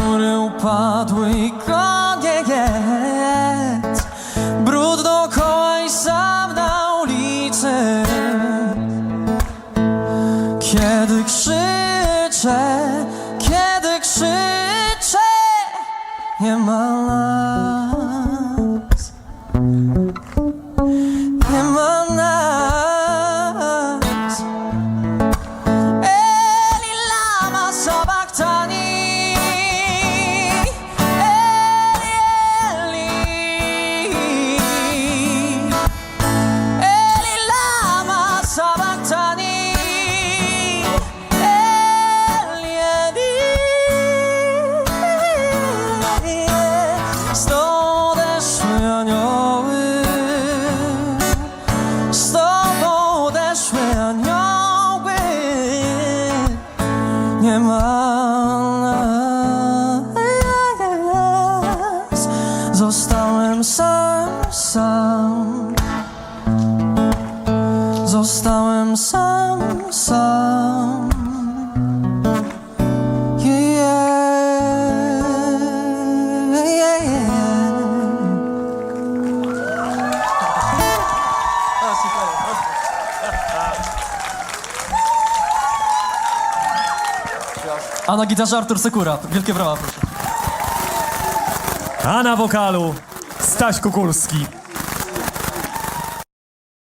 Mury upadły i koniec. Brud dookoła i sam na ulicy. Kiedy krzyczę, kiedy krzyczę Nie ma nas Nie ma Zostałem sam, sam. Zostałem sam, sam. Yeah, yeah, A na gitarze Artur Sekura. Wielkie brawa, proszę. A na wokalu Staś Kukulski.